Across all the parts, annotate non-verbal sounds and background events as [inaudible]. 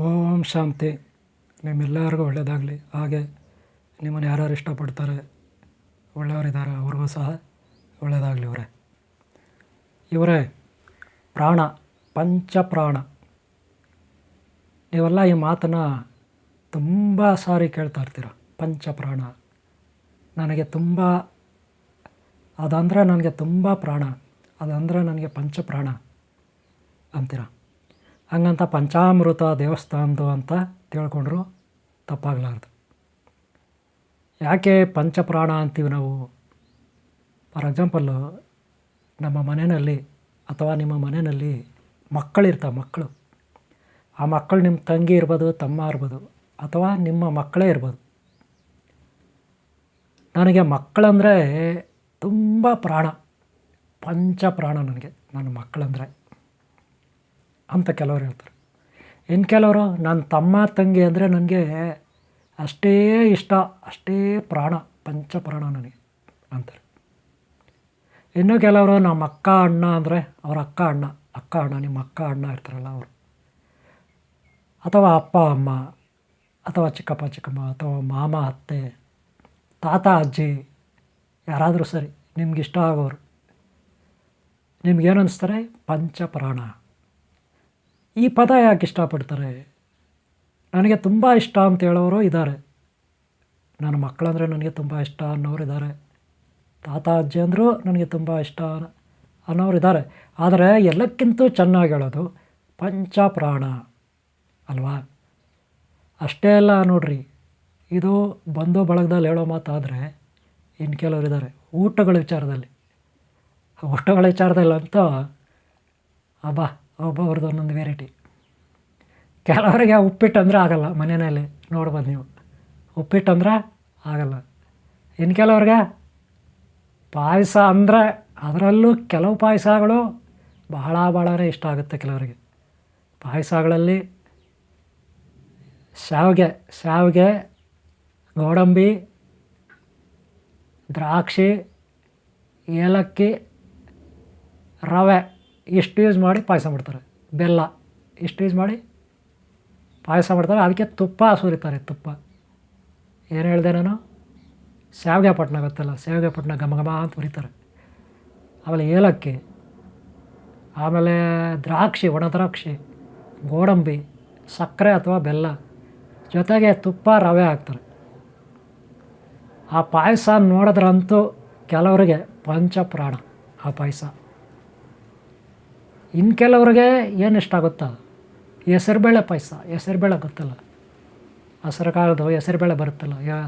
ಓಂ ಶಾಂತಿ. ನಿಮ್ಮೆಲ್ಲರಿಗೂ ಒಳ್ಳೆಯದಾಗಲಿ. ಹಾಗೆ ನಿಮ್ಮನ್ನು ಯಾರ್ಯಾರು ಇಷ್ಟಪಡ್ತಾರೆ, ಒಳ್ಳೆಯವರಿದ್ದಾರೆ, ಅವ್ರಿಗೂ ಸಹ ಒಳ್ಳೆಯದಾಗಲಿ ಇವರೇ. ಇವರೇ, ಪ್ರಾಣ, ಪಂಚಪ್ರಾಣ. ನೀವೆಲ್ಲ ಈ ಮಾತನ್ನು ತುಂಬ ಸಾರಿ ಕೇಳ್ತಾ ಇರ್ತೀರ. ಪಂಚಪ್ರಾಣ. ನನಗೆ ತುಂಬ, ಅದಂದರೆ ನನಗೆ ತುಂಬ ಪ್ರಾಣ, ಅದಂದರೆ ನನಗೆ ಪಂಚಪ್ರಾಣ ಅಂತೀರ. ಹಂಗಂತ ಪಂಚಾಮೃತ ದೇವಸ್ಥಾನದ್ದು ಅಂತ ತಿಳ್ಕೊಂಡ್ರು, ತಪ್ಪಾಗಲಾರ್ದು. ಯಾಕೆ ಪಂಚಪ್ರಾಣ ಅಂತೀವಿ ನಾವು? ಫಾರ್ ಎಕ್ಸಾಂಪಲ್ಲು, ನಮ್ಮ ಮನೆಯಲ್ಲಿ ಅಥವಾ ನಿಮ್ಮ ಮನೆಯಲ್ಲಿ ಮಕ್ಕಳಿರ್ತಾವೆ ಮಕ್ಕಳು. ಆ ಮಕ್ಕಳು ನಿಮ್ಮ ತಂಗಿ ಇರ್ಬೋದು, ತಮ್ಮ ಇರ್ಬೋದು, ಅಥವಾ ನಿಮ್ಮ ಮಕ್ಕಳೇ ಇರ್ಬೋದು. ನನಗೆ ಮಕ್ಕಳಂದರೆ ತುಂಬ ಪ್ರಾಣ. ಪಂಚ ಪ್ರಾಣ ನನಗೆ, ನನ್ನ ಮಕ್ಕಳಂದರೆ. ಅಂತ ಕೆಲವರು ಹೇಳ್ತಾರೆ. ಇನ್ನು ಕೆಲವರು ನನ್ನ ತಮ್ಮ ತಂಗಿ ಅಂದರೆ ನನಗೆ ಅಷ್ಟೇ ಇಷ್ಟ, ಅಷ್ಟೇ ಪ್ರಾಣ ಪಂಚ ಪ್ರಾಣ ನನಗೆ ಅಂತಾರೆ. ಇನ್ನು ಕೆಲವರು, ನಮ್ಮ ಅಕ್ಕ ಅಣ್ಣ ಅಂದರೆ ಅವ್ರ ಅಕ್ಕ ಅಣ್ಣ ಅಕ್ಕ ಅಣ್ಣ, ನಿಮ್ಮ ಅಕ್ಕ ಅಣ್ಣ ಇರ್ತಾರಲ್ಲ ಅವರು. ಅಥವಾ ಅಪ್ಪ, ಅಮ್ಮ, ಅಥವಾ ಚಿಕ್ಕಪ್ಪ, ಚಿಕ್ಕಮ್ಮ, ಅಥವಾ ಮಾಮ, ಅತ್ತೆ, ತಾತ, ಅಜ್ಜಿ, ಯಾರಾದರೂ ಸರಿ, ನಿಮ್ಗೆ ಇಷ್ಟ ಆಗೋರು ನಿಮ್ಗೇನು ಅನಿಸ್ತಾರೆ? ಪಂಚಪ್ರಾಣ. ಈ ಪದ ಯಾಕೆ ಇಷ್ಟಪಡ್ತಾರೆ? ನನಗೆ ತುಂಬ ಇಷ್ಟ ಅಂತ ಹೇಳೋರು ಇದ್ದಾರೆ. ನನ್ನ ಮಕ್ಕಳಂದರೆ ನನಗೆ ತುಂಬ ಇಷ್ಟ ಅನ್ನೋರು ಇದ್ದಾರೆ. ತಾತ, ಅಜ್ಜಿ ಅಂದರೂ ನನಗೆ ತುಂಬ ಇಷ್ಟ ಅನ್ನೋರು ಇದ್ದಾರೆ. ಆದರೆ ಎಲ್ಲಕ್ಕಿಂತ ಚೆನ್ನಾಗಿ ಹೇಳೋದು ಪಂಚಪ್ರಾಣ. ಅಲ್ವಾ? ಅಷ್ಟೇ ಅಲ್ಲ ನೋಡ್ರಿ, ಇದು ಬಂಧು ಬಳಗದಲ್ಲಿ ಹೇಳೋ ಮಾತಾದರೆ ಇನ್ನು ಕೆಲವರು ಇದ್ದಾರೆ. ಊಟಗಳ ವಿಚಾರದಲ್ಲಿ. ಊಟಗಳ ವಿಚಾರದಲ್ಲಿ ಅಂತೂ, ಅಬ್ಬಾ ಒಬ್ಬೊಬ್ರದ್ದು ಒಂದೊಂದು ವೆರೈಟಿ ಕೆಲವರಿಗೆ ಉಪ್ಪಿಟ್ಟು ಅಂದರೆ ಆಗಲ್ಲ ಮನೆಯಲ್ಲಿ, ನೋಡ್ಬೋದು ನೀವು. ಉಪ್ಪಿಟ್ಟು ಅಂದ್ರೆ ಆಗಲ್ಲ. ಇನ್ನು ಕೆಲವ್ರಿಗೆ ಪಾಯಸ ಅಂದರೆ ಅದರಲ್ಲೂ ಕೆಲವು ಪಾಯಸಗಳು ಬಹಳ ಭಾಳ ಇಷ್ಟ ಆಗುತ್ತೆ ಕೆಲವರಿಗೆ. ಪಾಯಸಗಳಲ್ಲಿ ಶಾವಿಗೆ ಶಾವಿಗೆ, ಗೋಡಂಬಿ, ದ್ರಾಕ್ಷಿ, ಏಲಕ್ಕಿ, ರವೆ. ಇಷ್ಟು ಯೂಸ್ ಮಾಡಿ ಪಾಯಸ ಮಾಡ್ತಾರೆ. ಬೆಲ್ಲ ಇಷ್ಟು ಯೂಸ್ ಮಾಡಿ ಪಾಯಸ ಮಾಡ್ತಾರೆ. ಅದಕ್ಕೆ ತುಪ್ಪ ಸುರಿತಾರೆ, ತುಪ್ಪ. ಏನು ಹೇಳಿದೆ ನಾನು? ಶಾವಿಗೆ ಗೊತ್ತಲ್ಲ? ಶಾವಿಗೆ ಘಮ ಅಂತ ಹುರಿತಾರೆ ಆಮೇಲೆ ಏಲಕ್ಕಿ, ಆಮೇಲೆ ದ್ರಾಕ್ಷಿ, ಒಣ ದ್ರಾಕ್ಷಿ, ಗೋಡಂಬಿ, ಸಕ್ಕರೆ ಅಥವಾ ಬೆಲ್ಲ. ಜೊತೆಗೆ ತುಪ್ಪ ರವೆ ಹಾಕ್ತಾರೆ. ಆ ಪಾಯಸ ನೋಡಿದ್ರಂತೂ ಕೆಲವರಿಗೆ ಪಂಚಪ್ರಾಣ, ಆ ಪಾಯಸ. ಇನ್ನು ಕೆಲವ್ರಿಗೆ ಏನು ಇಷ್ಟ ಗೊತ್ತಾ ಹೆಸರುಬೇಳೆ ಪಾಯಸ, ಹೆಸರುಬೇಳೆ ಗೊತ್ತಲ್ಲ? ಹಸಿರು ಕಾಲದ ಹೆಸರುಬೇಳೆ ಬರುತ್ತಲ್ಲ? ಯಾ,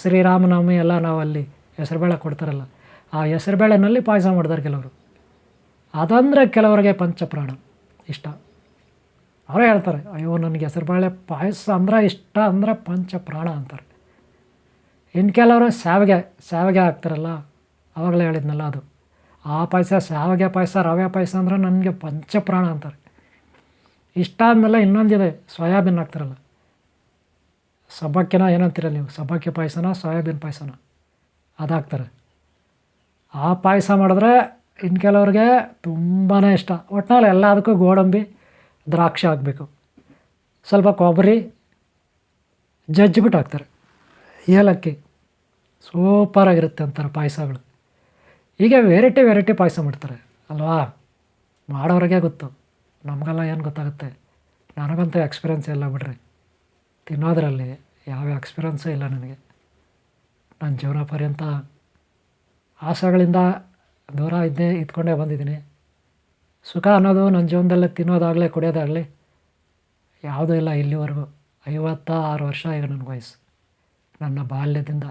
ಶ್ರೀರಾಮನವಮಿ ಎಲ್ಲ ನಾವು ಅಲ್ಲಿ ಹೆಸರುಬೇಳೆ ಕೊಡ್ತಾರಲ್ಲ, ಆ ಹೆಸರುಬೇಳೆನಲ್ಲಿ ಪಾಯಸ ಮಾಡ್ತಾರೆ ಕೆಲವರು. ಅದಂದರೆ ಕೆಲವರಿಗೆ ಪಂಚಪ್ರಾಣ, ಇಷ್ಟ. ಅವರೇ ಹೇಳ್ತಾರೆ, ಅಯ್ಯೋ, ನನಗೆ ಹೆಸರುಬೇಳೆ ಪಾಯಸ ಅಂದ್ರೆ ಇಷ್ಟ ಅಂದರೆ ಪಂಚಪ್ರಾಣ ಅಂತಾರೆ. ಇನ್ನು ಕೆಲವರು ಶಾವಿಗೆ ಶಾವಿಗೆ ಹಾಕ್ತಾರಲ್ಲ ಅವಾಗಲೇ ಹೇಳಿದ್ನಲ್ಲ ಅದು. ಆ ಪಾಯಸ, ಶಾವಿಗೆ ಪಾಯಸ, ರವೆ ಪಾಯಸ ಅಂದರೆ ನನಗೆ ಪಂಚಪ್ರಾಣ ಅಂತಾರೆ. ಇಷ್ಟ ಆದಮೇಲೆ ಇನ್ನೊಂದಿದೆ, ಸೋಯಾಬೀನ್ ಹಾಕ್ತಾರಲ್ಲ. ಸಬ್ಬಕ್ಕಿನ ಏನಂತೀರ ನೀವು? ಸಬ್ಬಕ್ಕಿ ಪಾಯಸನ, ಸೋಯಾಬೀನ್ ಪಾಯಸನ? ಅದು ಹಾಕ್ತಾರೆ. ಆ ಪಾಯಸ ಮಾಡಿದ್ರೆ ಇನ್ನು ಕೆಲವ್ರಿಗೆ ತುಂಬಾ ಇಷ್ಟ. ಒಟ್ಟಿನಲ್ಲಿ ಎಲ್ಲದಕ್ಕೂ ಗೋಡಂಬಿ, ದ್ರಾಕ್ಷಿ ಹಾಕಬೇಕು. ಸ್ವಲ್ಪ ಕೊಬ್ಬರಿ, ಜಜ್ಜಿಬಿಟ್ಟು ಹಾಕ್ತಾರೆ. ಏಲಕ್ಕಿ. ಸೂಪರಾಗಿರುತ್ತೆ ಅಂತಾರೆ ಪಾಯಸಗಳು. ಹೀಗೆ ವೆರೈಟಿ ವೆರೈಟಿ ಪಾಯಸ ಮಾಡ್ತಾರೆ, ಅಲ್ವಾ? ಮಾಡೋರಿಗೆ ಗೊತ್ತು. ನಮಗೆಲ್ಲ ಏನು ಗೊತ್ತಾಗುತ್ತೆ? ನನಗಂತೂ ಎಕ್ಸ್ಪೀರಿಯನ್ಸ್ ಇಲ್ಲ ಬಿಡ್ರಿ. ತಿನ್ನೋದ್ರಲ್ಲಿ ಯಾವ ಎಕ್ಸ್ಪೀರಿಯನ್ಸೂ ಇಲ್ಲ ನನಗೆ. ನನ್ನ ಜೀವನ ಪರ್ಯಂತ ಆಸೆಗಳಿಂದ ದೂರ ಇದ್ದೇ ಇದ್ಕೊಂಡೇ ಬಂದಿದ್ದೀನಿ. ಸುಖ ಅನ್ನೋದು ನನ್ನ ಜೀವನದಲ್ಲೇ ತಿನ್ನೋದಾಗಲಿ, ಕುಡಿಯೋದಾಗಲಿ ಯಾವುದೂ ಇಲ್ಲ ಇಲ್ಲಿವರೆಗೂ. ಐವತ್ತ ಆರು ವರ್ಷ ಈಗ ನನ್ನ ವಯಸ್ಸು. ನನ್ನ ಬಾಲ್ಯದಿಂದ.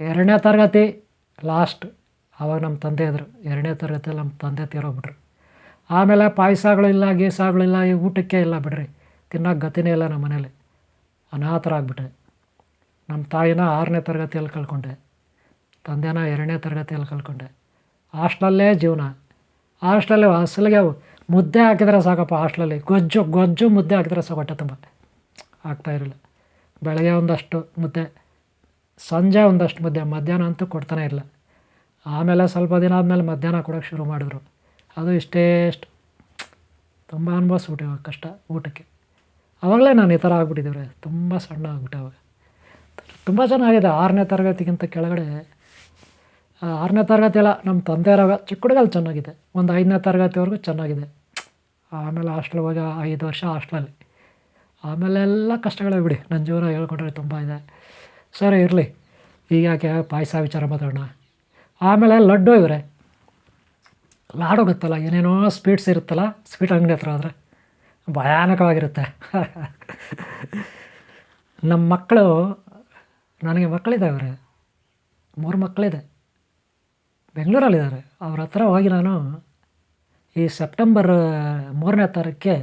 ಎರಡನೇ ತರಗತಿ ಲಾಸ್ಟ್ ಆವಾಗ ನಮ್ಮ ತಂದೆ ಇದ್ರು. ಎರಡನೇ ತರಗತಿಯಲ್ಲಿ ನಮ್ಮ ತಂದೆ ತೀರೋಗ್ಬಿಟ್ರು. ಆಮೇಲೆ ಪಾಯಸಗಳಿಲ್ಲ ಗೀಸಾಗಳಿಲ್ಲ ಈ ಊಟಕ್ಕೆ ಇಲ್ಲ ಬಿಡ್ರಿ. ತಿನ್ನೋಕೆ ಗತಿನೇ ಇಲ್ಲ ನಮ್ಮ ಮನೇಲಿ. ಅನಾಥರಾಗ್ಬಿಟ್ಟೆ ನಮ್ಮ ತಾಯಿನ ಆರನೇ ತರಗತಿಯಲ್ಲಿ ಕಳ್ಕೊಂಡೆ. ತಂದೆನ ಎರಡನೇ ತರಗತಿಯಲ್ಲಿ ಕಳ್ಕೊಂಡೆ. ಹಾಸ್ಟ್ಲಲ್ಲೇ ಜೀವನ. ಹಾಸ್ಟ್ಲಲ್ಲಿ ಅಸಲಿಗೆ ಮುದ್ದೆ ಹಾಕಿದ್ರೆ ಸಾಕಪ್ಪ ಹಾಸ್ಟ್ಲಲ್ಲಿ. ಗೊಜ್ಜು ಗೊಜ್ಜು ಮುದ್ದೆ ಹಾಕಿದ್ರೆ ಸಾಕು ಹೊಟ್ಟೆ ತುಂಬ. ಆಗ್ತಾಯಿರಲಿಲ್ಲ ಬೆಳಗ್ಗೆ ಒಂದಷ್ಟು ಮುದ್ದೆ. ಸಂಜೆ ಒಂದಷ್ಟು ಮಧ್ಯ, ಮಧ್ಯಾಹ್ನ ಅಂತೂ ಕೊಡ್ತಾನೆ ಇಲ್ಲ. ಆಮೇಲೆ ಸ್ವಲ್ಪ ದಿನ ಆದಮೇಲೆ ಮಧ್ಯಾಹ್ನ ಕೊಡೋಕ್ಕೆ ಶುರು ಮಾಡಿದ್ರು. ಅದು ಇಷ್ಟೇ ಇಷ್ಟು ತುಂಬ ಅನುಭವಿಸ್ಬಿಟ್ಟಿವ ಕಷ್ಟ, ಊಟಕ್ಕೆ. ಆವಾಗಲೇ ನಾನು ಈ ಥರ ಆಗ್ಬಿಟ್ಟಿದ್ದೀವ್ರೆ. ತುಂಬ ಸಣ್ಣ ಆಗ್ಬಿಟ್ಟವೆ ತುಂಬ ಚೆನ್ನಾಗಿದೆ ಆರನೇ ತರಗತಿಗಿಂತ ಕೆಳಗಡೆ ಆರನೇ ತರಗತಿ ಎಲ್ಲ ನಮ್ಮ ತಂದೆಯರಾಗ ಚಿಕ್ಕ ಹುಡುಗಲ್ಲಿ ಚೆನ್ನಾಗಿದೆ. ಒಂದು ಐದನೇ ತರಗತಿವರೆಗೂ ಚೆನ್ನಾಗಿದೆ. ಆಮೇಲೆ ಹಾಸ್ಟೆಲ್ ಹೋಗಿ ಐದು ವರ್ಷ ಹಾಸ್ಟ್ಲಲ್ಲಿ. ಆಮೇಲೆ ಎಲ್ಲ ಕಷ್ಟಗಳೇ ಬಿಡಿ. ನನ್ನ ಜೀವನ ಹೇಳ್ಕೊಂಡ್ರೆ ತುಂಬ ಇದೆ. ಸರಿ, ಇರಲಿ. ಈಗ ಯಾಕೆ ಪಾಯಸ ವಿಚಾರ ಮಾತಾಡೋಣ? ಆಮೇಲೆ ಲಡ್ಡು ಇವರೇ. ಲಾಡು ಗೊತ್ತಲ್ಲ, ಏನೇನೋ ಸ್ವೀಟ್ಸ್ ಇರುತ್ತಲ್ಲ, ಸ್ವೀಟ್ ಅಂಗಡಿ ಹತ್ರ ಆದರೆ ಭಯಾನಕವಾಗಿರುತ್ತೆ. [laughs] ನಮ್ಮ ಮಕ್ಕಳು, ನನಗೆ ಮಕ್ಕಳಿದ್ದಾವೆ ಮೂರು ಮಕ್ಕಳಿದೆ. ಬೆಂಗಳೂರಲ್ಲಿದ್ದಾರೆ. ಅವ್ರ ಹತ್ರ ಹೋಗಿ ನಾನು ಈ ಸೆಪ್ಟೆಂಬರ್ ಮೂರನೇ ತಾರೀಕಿಗೆ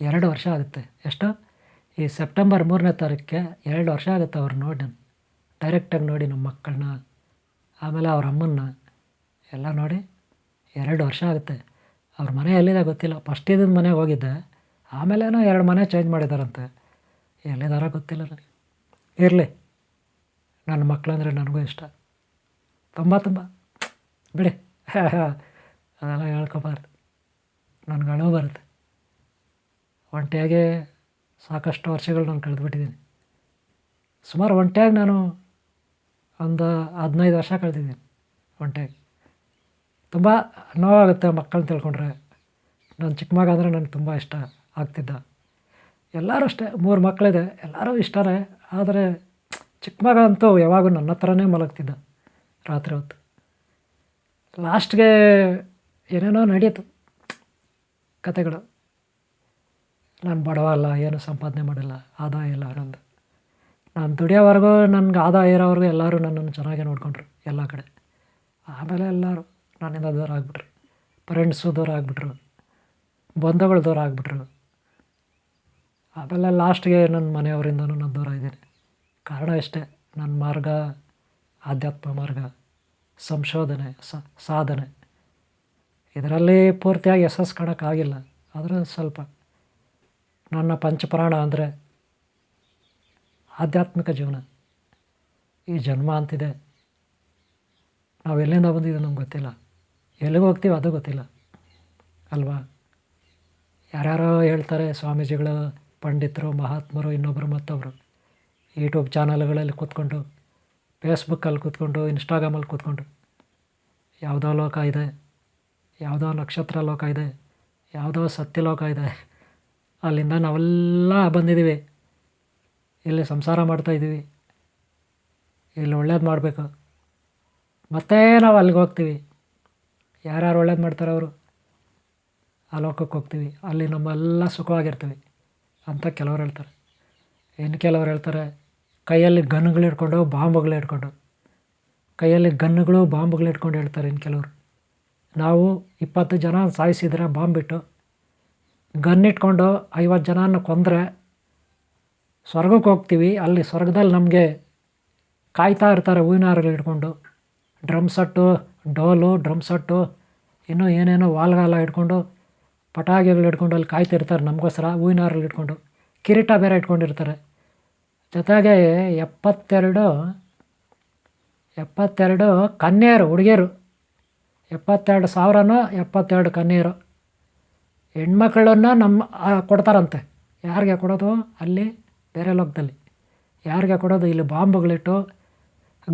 ಎರಡು ವರ್ಷ ಆಗುತ್ತೆ. ಎಷ್ಟು? ಈ ಸೆಪ್ಟೆಂಬರ್ ಮೂರನೇ ತಾರೀಕಿಗೆ ಎರಡು ವರ್ಷ ಆಗುತ್ತೆ ಅವ್ರು ನೋಡಿ. ಡೈರೆಕ್ಟಾಗಿ ನೋಡಿ ನಮ್ಮ ಮಕ್ಕಳನ್ನ, ಆಮೇಲೆ ಅವ್ರ ಅಮ್ಮನ್ನ, ಎಲ್ಲ ನೋಡಿ ಎರಡು ವರ್ಷ ಆಗುತ್ತೆ. ಅವ್ರ ಮನೆ ಎಲ್ಲಿದೆ ಗೊತ್ತಿಲ್ಲ. ಫಸ್ಟ್ ಇದ್ದ ಮನೆಗೆ ಹೋಗಿದ್ದೆ. ಆಮೇಲೇನೋ ಎರಡು ಮನೆ ಚೇಂಜ್ ಮಾಡಿದಾರಂತೆ. ಎಲ್ಲಿದಾರ ಗೊತ್ತಿಲ್ಲ ನನಗೆ. ಇರಲಿ. ನನ್ನ ಮಕ್ಕಳಂದರೆ ನನಗೂ ಇಷ್ಟ. ತುಂಬ ತುಂಬ. ಬಿಡಿ. [laughs] ಅದೆಲ್ಲ ಹೇಳ್ಕೊಬಾರ್ದು. ನನಗೆ ಅಳು ಬರುತ್ತೆ. ಒಂಟಿಯಾಗೆ ಸಾಕಷ್ಟು ವರ್ಷಗಳು ನಾನು ಕಳೆದುಬಿಟ್ಟಿದ್ದೀನಿ. ಸುಮಾರು ಒಂಟಿಯಾಗಿ ನಾನು ಒಂದು ಹದಿನೈದು ವರ್ಷ ಕಳೆದಿದ್ದೀನಿ ಒಂಟಿಯಾಗಿ ತುಂಬ ನೋವಾಗುತ್ತೆ ಮಕ್ಕಳನ್ನ ತಿಳ್ಕೊಂಡ್ರೆ. ನಾನು ಚಿಕ್ಕ ಮಗ ಅಂದರೆ ನನಗೆ ತುಂಬ ಇಷ್ಟ ಆಗ್ತಿದ್ದ. ಎಲ್ಲರೂ ಅಷ್ಟೇ, ಮೂರು ಮಕ್ಕಳಿದೆ, ಎಲ್ಲರೂ ಇಷ್ಟನೇ, ಆದರೆ ಚಿಕ್ಕ ಮಗ ಅಂತೂ ಯಾವಾಗೂ ನನ್ನ ಹತ್ರನೇ ಮಲಗ್ತಿದ್ದ ರಾತ್ರಿ ಹೊತ್ತು. ಲಾಸ್ಟ್ಗೆ ಏನೇನೋ ನಡೀತು ಕತೆಗಳು. ನಾನು ಬಡವ ಅಲ್ಲ ಏನು ಸಂಪಾದನೆ ಮಾಡಿಲ್ಲ, ಆದಾಯ ಇಲ್ಲ ನಂದು ನಾನು ದುಡಿಯೋವರೆಗೂ ನನಗೆ ಆದಾಯ ಇರೋವರೆಗೂ ಎಲ್ಲರೂ ನನ್ನನ್ನು ಚೆನ್ನಾಗೇ ನೋಡಿಕೊಂಡ್ರು, ಎಲ್ಲ ಕಡೆ. ಆಮೇಲೆ ಎಲ್ಲರೂ ನನ್ನಿಂದ ದೂರ ಆಗಿಬಿಟ್ರು. ಫ್ರೆಂಡ್ಸು ದೂರ ಆಗಿಬಿಟ್ರು. ಬಂಧುಗಳು ದೂರ ಆಗಿಬಿಟ್ರು. ಆಮೇಲೆ ಲಾಸ್ಟ್ಗೆ ನನ್ನ ಮನೆಯವರಿಂದನೂ ನಾನು ದೂರ ಇದ್ದೀನಿ. ಕಾರಣ ಇಷ್ಟೇ ನನ್ನ ಮಾರ್ಗ ಆಧ್ಯಾತ್ಮ ಮಾರ್ಗ, ಸಂಶೋಧನೆ ಸಾಧನೆ. ಇದರಲ್ಲಿ ಪೂರ್ತಿಯಾಗಿ ಯಶಸ್ಸು ಕಾಣೋಕ್ಕಾಗಿಲ್ಲ. ಆದರೆ ಸ್ವಲ್ಪ ನನ್ನ ಪಂಚಪ್ರಾಣ ಅಂದರೆ ಆಧ್ಯಾತ್ಮಿಕ ಜೀವನ. ಈ ಜನ್ಮ ಅಂತಿದೆ. ನಾವು ಎಲ್ಲಿಂದ ಬಂದಿದ್ದೀವಿ ನಮ್ಗೆ ಗೊತ್ತಿಲ್ಲ. ಎಲ್ಲಿಗೆ ಹೋಗ್ತೀವಿ ಅದು ಗೊತ್ತಿಲ್ಲ. ಅಲ್ವಾ? ಯಾರ್ಯಾರೋ ಹೇಳ್ತಾರೆ ಸ್ವಾಮೀಜಿಗಳು, ಪಂಡಿತರು, ಮಹಾತ್ಮರು ಇನ್ನೊಬ್ಬರು ಮತ್ತೊಬ್ಬರು ಯೂಟ್ಯೂಬ್ ಚಾನಲ್ಗಳಲ್ಲಿ ಕೂತ್ಕೊಂಡು ಫೇಸ್ಬುಕ್ಕಲ್ಲಿ ಕೂತ್ಕೊಂಡು ಇನ್ಸ್ಟಾಗ್ರಾಮಲ್ಲಿ ಕೂತ್ಕೊಂಡು. ಯಾವುದೋ ಲೋಕ ಇದೆ, ಯಾವುದೋ ನಕ್ಷತ್ರ ಲೋಕ ಇದೆ, ಯಾವುದೋ ಸತ್ಯಲೋಕ ಇದೆ. ಅಲ್ಲಿಂದ ನಾವೆಲ್ಲ ಬಂದಿದ್ದೀವಿ. ಇಲ್ಲಿ ಸಂಸಾರ ಮಾಡ್ತಾಯಿದ್ದೀವಿ ಇಲ್ಲಿ ಒಳ್ಳೇದು ಮಾಡಬೇಕು. ಮತ್ತೆ ನಾವು ಅಲ್ಲಿಗೆ ಹೋಗ್ತೀವಿ. ಯಾರ್ಯಾರು ಒಳ್ಳೇದು ಮಾಡ್ತಾರೆ ಅವರು ಆ ಲೋಕಕ್ಕೆ ಹೋಗ್ತೀವಿ. ಅಲ್ಲಿ ನಮ್ಮೆಲ್ಲ ಸುಖವಾಗಿರ್ತೀವಿ ಅಂತ ಕೆಲವ್ರು ಹೇಳ್ತಾರೆ. ಇನ್ನು ಕೆಲವ್ರು ಹೇಳ್ತಾರೆ, ಕೈಯಲ್ಲಿ ಗನ್ಗಳು ಇಟ್ಕೊಂಡು ಬಾಂಬುಗಳು ಇಟ್ಕೊಂಡು ಕೈಯಲ್ಲಿ ಗನ್ಗಳು ಬಾಂಬುಗಳು ಇಟ್ಕೊಂಡು ಹೇಳ್ತಾರೆ ಇನ್ನು ಕೆಲವರು. ನಾವು ಇಪ್ಪತ್ತು ಜನ ಸಾಯಿಸಿದ್ರೆ ಬಾಂಬ್ ಬಿಟ್ಟು ಗನ್ ಇಟ್ಕೊಂಡು ಐವತ್ತು ಜನನ ಕೊಂದರೆ ಸ್ವರ್ಗಕ್ಕೆ ಹೋಗ್ತೀವಿ. ಅಲ್ಲಿ ಸ್ವರ್ಗದಲ್ಲಿ ನಮಗೆ ಕಾಯ್ತಾ ಇರ್ತಾರೆ ಹೂವಿನ ಹಾರಗಳು ಹಿಡ್ಕೊಂಡು ಡ್ರಮ್ ಸೆಟ್ಟು, ಡೋಲು, ಡ್ರಮ್ ಸೆಟ್ಟು, ಇನ್ನೂ ಏನೇನೋ ವಾಲ್ಗಾಲ ಹಿಡ್ಕೊಂಡು ಪಟಾಕಿಗಳು ಹಿಡ್ಕೊಂಡು ಅಲ್ಲಿ ಕಾಯ್ತಿರ್ತಾರೆ ನಮಗೋಸ್ಕರ ಹೂವಿನ ಹಾರಗಳು ಹಿಡ್ಕೊಂಡು ಕಿರೀಟ ಬೇರೆ ಇಟ್ಕೊಂಡಿರ್ತಾರೆ. ಜೊತೆಗೆ ಎಪ್ಪತ್ತೆರಡು ಎಪ್ಪತ್ತೆರಡು ಕನ್ಯೆಯರು, ಹುಡುಗಿಯರು. ಎಪ್ಪತ್ತೆರಡು ಸಾವಿರನೋ ಎಪ್ಪತ್ತೆರಡು ಕನ್ಯೆಯರು. ಹೆಣ್ಮಕ್ಳನ್ನ ನಮ್ಮ ಕೊಡ್ತಾರಂತೆ. ಯಾರಿಗೆ ಕೊಡೋದು? ಅಲ್ಲಿ, ಬೇರೆ ಲೋಕದಲ್ಲಿ. ಯಾರಿಗೆ ಕೊಡೋದು? ಇಲ್ಲಿ ಬಾಂಬುಗಳಿಟ್ಟು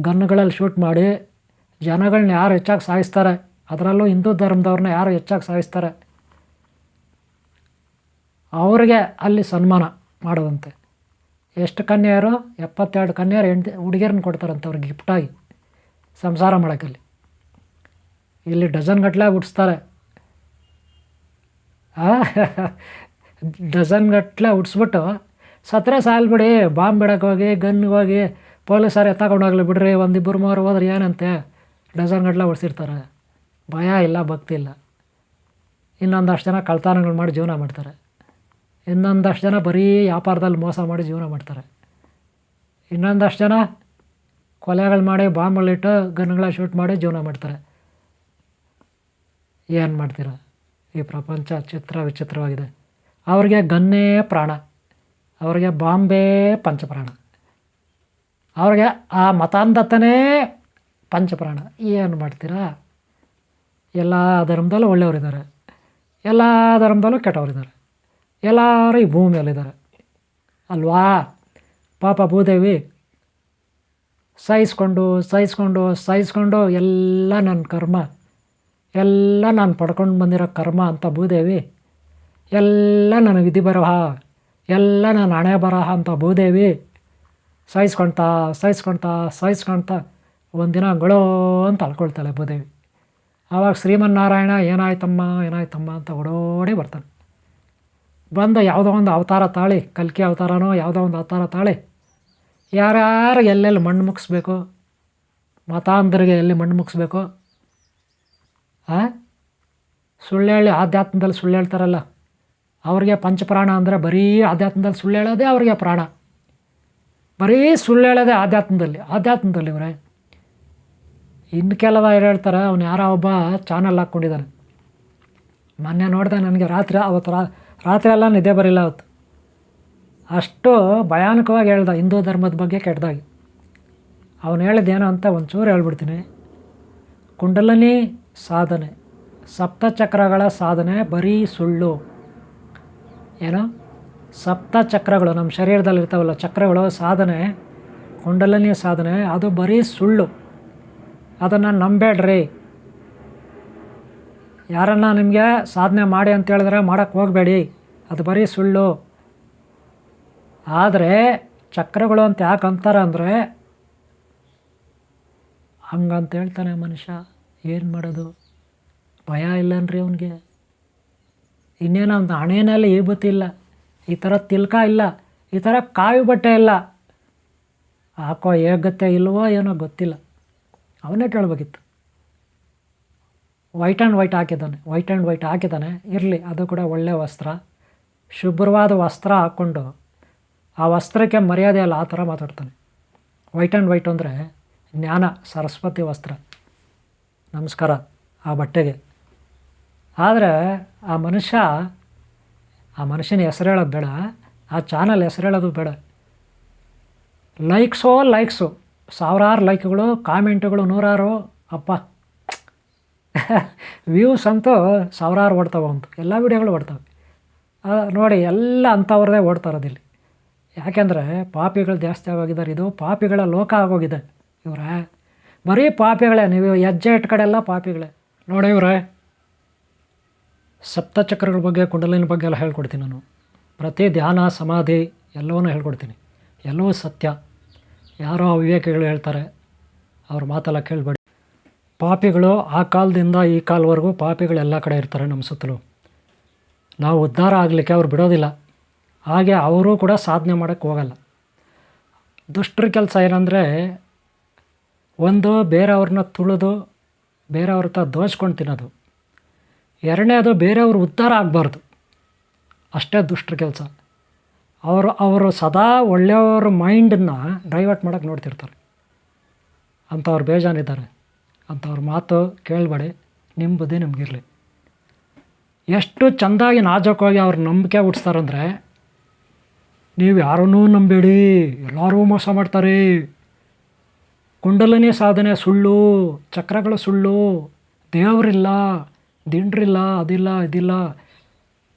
ಗನ್ಗಳಲ್ಲಿ ಶೂಟ್ ಮಾಡಿ ಜನಗಳನ್ನ ಯಾರು ಹೆಚ್ಚಾಗಿ ಸಾಯಿಸ್ತಾರೆ? ಅದರಲ್ಲೂ ಹಿಂದೂ ಧರ್ಮದವ್ರನ್ನ ಯಾರು ಹೆಚ್ಚಾಗಿ ಸಾಯಿಸ್ತಾರೆ? ಅವ್ರಿಗೆ ಅಲ್ಲಿ ಸನ್ಮಾನ ಮಾಡೋದಂತೆ. ಎಷ್ಟು ಕನ್ಯೆಯರು? ಎಪ್ಪತ್ತೆರಡು ಕನ್ಯೆಯರು ಹೆಂಡ್ತಿ ಹುಡುಗಿಯರನ್ನ ಕೊಡ್ತಾರಂತೆ ಅವ್ರಿಗೆ ಗಿಫ್ಟಾಗಿ ಸಂಸಾರ ಮಾಡೋಕ್ಕಲ್ಲಿ ಇಲ್ಲಿ ಡಜನ್ ಗಟ್ಟಲೆ ಹುಟ್ಟಿಸ್ತಾರೆ. ಡಜನ್ ಗಟ್ಟಲೆ ಹುಟ್ಟಿಸ್ಬಿಟ್ಟು ಸತ್ತರೆ ಸಾಲ್ಬಿಡಿ, ಬಾಂಬ್ ಬಿಡೋಕೆ ಹೋಗಿ ಗನ್ಗೆ ಹೋಗಿ, ಪೊಲೀಸರು ಎತ್ತಕೊಂಡು ಹೋಗ್ಲಿ ಬಿಡ್ರಿ, ಒಂದಿಬ್ಬರು ಮೂವರು ಹೋದ್ರೆ ಏನಂತೆ? ಡಜನ್ ಗಟ್ಟಲೆ ಹುಡ್ಸಿರ್ತಾರೆ ಭಯ ಇಲ್ಲ, ಭಕ್ತಿ ಇಲ್ಲ. ಇನ್ನೊಂದಷ್ಟು ಜನ ಕಳ್ತಾನಗಳು ಮಾಡಿ ಜೀವನ ಮಾಡ್ತಾರೆ. ಇನ್ನೊಂದಷ್ಟು ಜನ ಬರೀ ವ್ಯಾಪಾರದಲ್ಲಿ ಮೋಸ ಮಾಡಿ ಜೀವನ ಮಾಡ್ತಾರೆ. ಇನ್ನೊಂದಷ್ಟು ಜನ ಕೊಲೆಗಳು ಮಾಡಿ ಬಾಂಬ್ಗಳಿಟ್ಟು ಗನ್ಗಳ ಶೂಟ್ ಮಾಡಿ ಜೀವನ ಮಾಡ್ತಾರೆ. ಏನು ಮಾಡ್ತೀರ? ಈ ಪ್ರಪಂಚ ಚಿತ್ರ ವಿಚಿತ್ರವಾಗಿದೆ. ಅವರಿಗೆ ಗನ್ನೇ ಪ್ರಾಣ. ಅವರಿಗೆ ಬಾಂಬೆ ಪಂಚಪ್ರಾಣ. ಅವ್ರಿಗೆ ಆ ಮತಾಂಧತನೇ ಪಂಚಪ್ರಾಣ. ಏನು ಮಾಡ್ತೀರಾ? ಎಲ್ಲ ಧರ್ಮದಲ್ಲೂ ಒಳ್ಳೆಯವರಿದ್ದಾರೆ. ಎಲ್ಲ ಧರ್ಮದಲ್ಲೂ ಕೆಟ್ಟವರಿದ್ದಾರೆ. ಎಲ್ಲರೂ ಈ ಭೂಮಿಯಲ್ಲಿದ್ದಾರೆ. ಅಲ್ವಾ? ಪಾಪ ಭೂದೇವಿ, ಸಹಿಸ್ಕೊಂಡು ಸಹಿಸ್ಕೊಂಡು ಸಹಿಸ್ಕೊಂಡು ಎಲ್ಲ ನನ್ನ ಕರ್ಮ ಎಲ್ಲ ನಾನು ಪಡ್ಕೊಂಡು ಬಂದಿರೋ ಕರ್ಮ ಅಂತ ಭೂದೇವಿ, ಎಲ್ಲ ನನ್ನ ವಿಧಿ ಬರೋಹ, ಎಲ್ಲ ನಾನು ಹಣೆ ಬರಹ ಅಂತ ಭೂದೇವಿ ಸಹಿಸ್ಕೊಳ್ತಾ ಸಹಿಸ್ಕೊಳ್ತಾ ಸಹಿಸ್ಕೊಳ್ತಾ ಒಂದಿನ ಗಳೋ ಅಂತ ಅಳ್ಕೊಳ್ತಾಳೆ ಭೂದೇವಿ. ಆವಾಗ ಶ್ರೀಮನ್ನಾರಾಯಣ, ಏನಾಯ್ತಮ್ಮ ಏನಾಯ್ತಮ್ಮ ಅಂತ ಓಡೋಡಿ ಬರ್ತಾನೆ. ಬಂದು ಯಾವುದೋ ಒಂದು ಅವತಾರ ತಾಳಿ, ಕಲ್ಕಿ ಅವತಾರನೋ ಯಾವುದೋ ಒಂದು ಅವತಾರ ತಾಳಿ ಯಾರ್ಯಾರು ಎಲ್ಲೆಲ್ಲಿ ಮಣ್ಣು ಮುಗಿಸ್ಬೇಕು, ಮತಾಂಧರಿಗೆ ಎಲ್ಲಿ ಮಣ್ಣು ಮುಗಿಸ್ಬೇಕು ಸುಳ್ಳು ಹೇಳಿ ಆಧ್ಯಾತ್ಮದಲ್ಲಿ ಸುಳ್ಳು ಹೇಳ್ತಾರಲ್ಲ ಅವ್ರಿಗೆ ಪಂಚಪ್ರಾಣ ಅಂದರೆ ಬರೀ ಆಧ್ಯಾತ್ಮದಲ್ಲಿ ಸುಳ್ಳು ಹೇಳೋದೇ ಅವ್ರಿಗೆ ಪ್ರಾಣ. ಬರೀ ಸುಳ್ಳು ಹೇಳೋದೇ ಆಧ್ಯಾತ್ಮದಲ್ಲಿ. ಆಧ್ಯಾತ್ಮದಲ್ಲಿ ಇವರೇ. ಇನ್ನು ಕೆಲವ ಹೇಳ್ತಾರೆ, ಅವ್ನು ಯಾರೋ ಒಬ್ಬ ಚಾನಲ್ ಹಾಕ್ಕೊಂಡಿದ್ದಾನೆ. ಮೊನ್ನೆ ನೋಡಿದೆ ನನಗೆ ರಾತ್ರಿ, ಅವತ್ತು ರಾತ್ರಿ ಎಲ್ಲ ನಿದ್ದೆ ಬರಿಲ್ಲ ಅವತ್ತು. ಅಷ್ಟು ಭಯಾನಕವಾಗಿ ಹೇಳ್ದ ಹಿಂದೂ ಧರ್ಮದ ಬಗ್ಗೆ ಕೆಟ್ಟದಾಗಿ. ಅವನು ಹೇಳಿದ್ದೇನು ಅಂತ ಒಂಚೂರು ಹೇಳ್ಬಿಡ್ತೀನಿ. ಕುಂಡಲನಿ ಸಾಧನೆ. ಸಪ್ತಚಕ್ರಗಳ ಸಾಧನೆ ಬರೀ ಸುಳ್ಳು. ಏನು? ಸಪ್ತ ಚಕ್ರಗಳು ನಮ್ಮ ಶರೀರದಲ್ಲಿ ಇರ್ತಾವಲ್ಲ, ಚಕ್ರಗಳು, ಸಾಧನೆ, ಕುಂಡಲನಿಯ ಸಾಧನೆ, ಅದು ಬರೀ ಸುಳ್ಳು. ಅದನ್ನು ನಂಬೇಡ್ರಿ ಯಾರನ್ನ ನಿಮಗೆ ಸಾಧನೆ ಮಾಡಿ ಅಂತ ಹೇಳಿದ್ರೆ ಮಾಡೋಕ್ಕೆ ಹೋಗಬೇಡಿ. ಅದು ಬರೀ ಸುಳ್ಳು. ಆದರೆ, ಚಕ್ರಗಳು ಅಂತ ಯಾಕೆ ಅಂತಾರೆ ಅಂದರೆ, ಹಂಗಂತ ಹೇಳ್ತಾನೆ ಮನುಷ್ಯ. ಏನು ಮಾಡೋದು? ಭಯ ಇಲ್ಲನ್ರಿ ಅವನಿಗೆ? ಇನ್ನೇನು ಅವ್ನ ಹಣೆಯಲ್ಲಿ ಇಲ್ಲ, ಈ ಥರ ತಿಲ್ಕ ಇಲ್ಲ, ಈ ಥರ ಕಾವಿ ಬಟ್ಟೆ ಇಲ್ಲ. ಹಾಕೋ ಹೇಗತ್ತೆ ಇಲ್ವೋ ಏನೋ ಗೊತ್ತಿಲ್ಲ. ಅವನೇ ಕೇಳಬೇಕಿತ್ತು. ವೈಟ್ ಆ್ಯಂಡ್ ವೈಟ್ ಹಾಕಿದ್ದಾನೆ ವೈಟ್ ಆ್ಯಂಡ್ ವೈಟ್ ಹಾಕಿದ್ದಾನೆ. ಇರಲಿ, ಅದು ಕೂಡ ಒಳ್ಳೆಯ ವಸ್ತ್ರ. ಶುಭ್ರವಾದ ವಸ್ತ್ರ ಹಾಕ್ಕೊಂಡು ಆ ವಸ್ತ್ರಕ್ಕೆ ಮರ್ಯಾದೆ ಅಲ್ಲ ಆ ಥರ ಮಾತಾಡ್ತಾನೆ. ವೈಟ್ ಆ್ಯಂಡ್ ವೈಟ್ ಅಂದರೆ ಜ್ಞಾನ, ಸರಸ್ವತಿ ವಸ್ತ್ರ. ನಮಸ್ಕಾರ, ಆ ಬಟ್ಟೆಗೆ. ಆದರೆ ಆ ಮನುಷ್ಯ, ಆ ಮನುಷ್ಯನ ಹೆಸರು ಹೇಳೋದು ಬೇಡ, ಆ ಚಾನಲ್ ಹೆಸರು ಹೇಳೋದು ಬೇಡ. ಲೈಕ್ಸೋ ಲೈಕ್ಸು ಸಾವಿರಾರು ಲೈಕ್ಗಳು ಕಾಮೆಂಟ್ಗಳು ನೂರಾರು, ಅಪ್ಪ. [laughs] ವ್ಯೂಸ್ ಅಂತೂ ಸಾವಿರಾರು ಓಡ್ತಾವೆ ಅಂತು. ಎಲ್ಲ ವಿಡಿಯೋಗಳು ಓಡ್ತಾವೆ. ನೋಡಿ, ಎಲ್ಲ ಅಂಥವ್ರದೇ ಓಡ್ತಾ ಇರೋದಿಲ್ಲಿ ಯಾಕೆಂದರೆ ಪಾಪಿಗಳು ಜಾಸ್ತಿ ಆಗೋಗಿದ್ದಾರೆ. ಇದು ಪಾಪಿಗಳ ಲೋಕ ಆಗೋಗಿದೆ. ಇವರೇ. ಬರೀ ಪಾಪಿಗಳೇ, ನೀವು ಹೆಜ್ಜೆ ಇಟ್ಟ ಕಡೆ ಎಲ್ಲ ಪಾಪಿಗಳೇ. ನೋಡಿ ಇವ್ರೆ, ಸಪ್ತಚಕ್ರಗಳ ಬಗ್ಗೆ, ಕುಂಡಲಿನ ಬಗ್ಗೆ ಎಲ್ಲ ಹೇಳ್ಕೊಡ್ತೀನಿ ನಾನು. ಪ್ರತಿ ಧ್ಯಾನ, ಸಮಾಧಿ, ಎಲ್ಲವನ್ನೂ ಹೇಳ್ಕೊಡ್ತೀನಿ. ಎಲ್ಲವೂ ಸತ್ಯ. ಯಾರೋ ಅವಿವೇಕಿಗಳು ಹೇಳ್ತಾರೆ, ಅವ್ರ ಮಾತೆಲ್ಲ ಕೇಳಬೇಡಿ. ಪಾಪಿಗಳು ಆ ಕಾಲದಿಂದ ಈ ಕಾಲವರೆಗೂ ಪಾಪಿಗಳು ಎಲ್ಲ ಕಡೆ ಇರ್ತಾರೆ ನಮ್ಮ ಸುತ್ತಲೂ. ನಾವು ಉದ್ಧಾರ ಆಗಲಿಕ್ಕೆ ಅವ್ರು ಬಿಡೋದಿಲ್ಲ. ಹಾಗೆ ಅವರು ಕೂಡ ಸಾಧನೆ ಮಾಡೋಕ್ಕೆ ಹೋಗಲ್ಲ. ದುಷ್ಟರ ಕೆಲಸ ಏನಂದರೆ ಒಂದು ಬೇರೆಯವ್ರನ್ನ ತುಳಿದು ಬೇರೆಯವ್ರ ಹತ್ರ ದೋಚ್ಕೊಂಡು ತಿನ್ನೋದು. ಎರಡನೇದು ಬೇರೆಯವ್ರ ಉದ್ಧಾರ ಆಗಬಾರ್ದು. ಅಷ್ಟೇ ದುಷ್ಟರ ಕೆಲಸ. ಅವರು ಅವರು ಸದಾ ಒಳ್ಳೆಯವ್ರ ಮೈಂಡನ್ನು ಡೈವರ್ಟ್ ಮಾಡೋಕ್ಕೆ ನೋಡ್ತಿರ್ತಾರೆ. ಅಂಥವ್ರು ಬೇಜಾನಿದ್ದಾರೆ ಅಂಥವ್ರ ಮಾತು ಕೇಳಬೇಡಿ. ನಿಮ್ಮ ಬುದ್ಧಿ ನಿಮಗಿರಲಿ ಎಷ್ಟು ಚೆಂದಾಗಿ ನಾಜಕವಾಗಿ ಅವ್ರ ನಂಬಿಕೆ ಹುಟ್ಟಿಸ್ತಾರಂದ್ರೆ ನೀವು ಯಾರನ್ನೂ ನಂಬೇಡಿ. ಎಲ್ಲರೂ ಮೋಸ ಮಾಡ್ತಾರೆ. ಕುಂಡಲಿನಿ ಸಾಧನೆ ಸುಳ್ಳು, ಚಕ್ರಗಳು ಸುಳ್ಳು, ದೇವರಿಲ್ಲ, ದಿಂಡ್ರಿಲ್ಲ, ಅದಿಲ್ಲ, ಇದಿಲ್ಲ,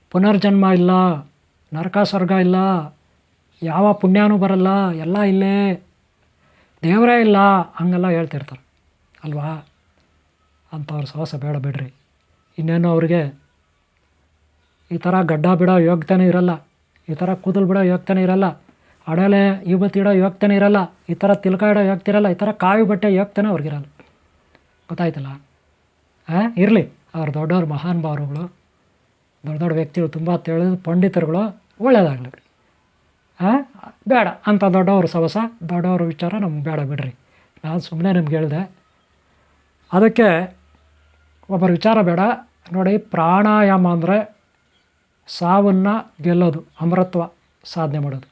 ಪುನರ್ಜನ್ಮ ಇಲ್ಲ ನರಕ ಸ್ವರ್ಗ ಇಲ್ಲ, ಯಾವ ಪುಣ್ಯನೂ ಬರಲ್ಲ, ಎಲ್ಲ ಇಲ್ಲೇ, ದೇವರೇ ಇಲ್ಲ, ಹಂಗೆಲ್ಲ ಹೇಳ್ತಿರ್ತಾರೆ. ಅಲ್ವಾ? ಅಂಥವ್ರ ಸಾಹಸ ಬೇಡ ಬಿಡ್ರಿ. ಇನ್ನೇನು ಅವ್ರಿಗೆ ಈ ಥರ ಗಡ್ಡ ಬಿಡೋ ಯೋಗ್ಯತೆನೇ ಇರಲ್ಲ. ಈ ಥರ ಕೂದಲು ಬಿಡೋ ಯೋಗ್ಯತೆನೇ ಇರಲ್ಲ. ಯುವತಿ ಇಡೋ ಯೋಗ್ಯತೆನೇ ಇರಲ್ಲ ಈ ಥರ ತಿಲ್ಕ ಇಡೋ ಯೋಗ್ಯತೆ ಇರಲ್ಲ ಈ ಥರ ಕಾವಿ ಬಟ್ಟೆ ಯೋಗ್ಯತೆನೇ ಅವ್ರಿಗಿರಲ್ಲ ಗೊತ್ತಾಯ್ತಲ್ಲ? ಹಾಂ ಇರಲಿ. ಅವ್ರು ದೊಡ್ಡವ್ರ ಮಹಾನ್ ಭಾವರುಗಳು ದೊಡ್ಡ ದೊಡ್ಡ ವ್ಯಕ್ತಿಗಳು ತುಂಬ ತಿಳಿದ ಪಂಡಿತರುಗಳು ಒಳ್ಳೆಯದಾಗಲಿ ಹಾಂ ಬೇಡ. ಅಂಥ ದೊಡ್ಡವ್ರ ಸವಸ, ದೊಡ್ಡವ್ರ ವಿಚಾರ ನಮ್ಗೆ ಬೇಡ ಬಿಡ್ರಿ. ನಾನು ಸುಮ್ಮನೆ ನಿಮ್ಗೆ ಹೇಳಿದೆ. ಅದಕ್ಕೆ ಒಬ್ಬರ ವಿಚಾರ ಬೇಡ. ನೋಡಿ, ಪ್ರಾಣಾಯಾಮ ಅಂದರೆ ಸಾವನ್ನು ಗೆಲ್ಲೋದು ಅಮರತ್ವ ಸಾಧನೆ ಮಾಡೋದು.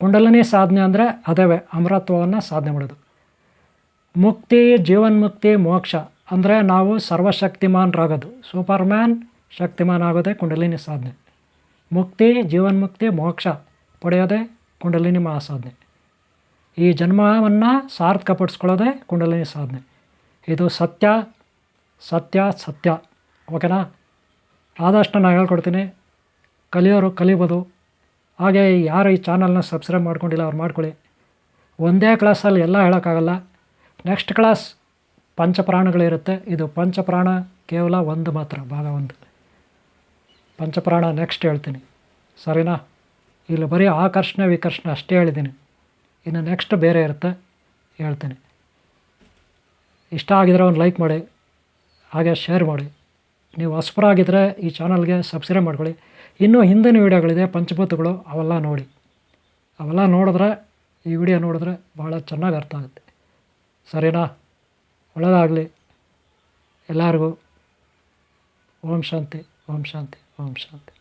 ಕುಂಡಲಿನಿ ಸಾಧನೆ ಅಂದರೆ ಅದೇವೆ, ಅಮರತ್ವವನ್ನು ಸಾಧನೆ ಮಾಡೋದು. ಮುಕ್ತಿ, ಜೀವನ್ಮುಕ್ತಿ, ಮೋಕ್ಷ ಅಂದರೆ ನಾವು ಸರ್ವಶಕ್ತಿಮಾನರಾಗೋದು. ಸೂಪರ್ ಮ್ಯಾನ್ ಶಕ್ತಿಮಾನ್ ಆಗೋದೇ ಕುಂಡಲಿನಿ ಸಾಧನೆ. ಮುಕ್ತಿ, ಜೀವನ್ಮುಕ್ತಿ, ಮೋಕ್ಷ ಪಡೆಯೋದೇ ಕುಂಡಲಿನಿ ಮಹಾಸಾಧನೆ. ಈ ಜನ್ಮವನ್ನು ಸಾರ್ಥಕಪಡಿಸ್ಕೊಳ್ಳೋದೇ ಕುಂಡಲಿನಿ ಸಾಧನೆ. ಇದು ಸತ್ಯ ಸತ್ಯ ಸತ್ಯ. ಓಕೆನಾ? ಆದಷ್ಟು ನಾನು ಹೇಳ್ಕೊಡ್ತೀನಿ. ಕಲಿಯೋರು ಕಲಿಬೋದು. ಹಾಗೆ ಯಾರು ಈ ಚಾನಲ್ನ ಸಬ್ಸ್ಕ್ರೈಬ್ ಮಾಡ್ಕೊಂಡಿಲ್ಲ ಅವ್ರು ಮಾಡ್ಕೊಳ್ಳಿ. ಒಂದೇ ಕ್ಲಾಸಲ್ಲಿ ಎಲ್ಲ ಹೇಳೋಕ್ಕಾಗಲ್ಲ. ನೆಕ್ಸ್ಟ್ ಕ್ಲಾಸ್ ಪಂಚಪ್ರಾಣಗಳಿರುತ್ತೆ. ಇದು ಪಂಚಪ್ರಾಣ ಕೇವಲ ಒಂದು ಮಾತ್ರ, ಭಾಗ ಒಂದು. ಪಂಚಪ್ರಾಣ ನೆಕ್ಸ್ಟ್ ಹೇಳ್ತೀನಿ. ಸರಿನಾ? ಇಲ್ಲಿ ಬರೀ ಆಕರ್ಷಣೆ ವಿಕರ್ಷಣೆ ಅಷ್ಟೇ ಹೇಳಿದ್ದೀನಿ. ಇನ್ನು ನೆಕ್ಸ್ಟ್ ಬೇರೆ ಇರುತ್ತೆ, ಹೇಳ್ತೀನಿ. ಇಷ್ಟ ಆಗಿದ್ರೆ ಒಂದು ಲೈಕ್ ಮಾಡಿ, ಹಾಗೆ ಶೇರ್ ಮಾಡಿ. ನೀವು ಹೊಸಬರಾಗಿದ್ದರೆ ಈ ಚಾನಲ್ಗೆ ಸಬ್ಸ್ಕ್ರೈಬ್ ಮಾಡ್ಕೊಳ್ಳಿ. ಇನ್ನೂ ಹಿಂದಿನ ವೀಡಿಯೋಗಳಿದೆ, ಪಂಚಭೂತಗಳು, ಅವೆಲ್ಲ ನೋಡಿ. ಅವೆಲ್ಲ ನೋಡಿದ್ರೆ ಈ ವಿಡಿಯೋ ನೋಡಿದ್ರೆ ಭಾಳ ಚೆನ್ನಾಗಿ ಅರ್ಥ ಆಗುತ್ತೆ. ಸರಿನಾ? ಒಳ್ಳೆಯದಾಗಲಿ ಎಲ್ಲರಿಗೂ ಓಂ ಶಾಂತಿ ಓಂ ಶಾಂತಿ ಓಂ ಶಾಂತಿ.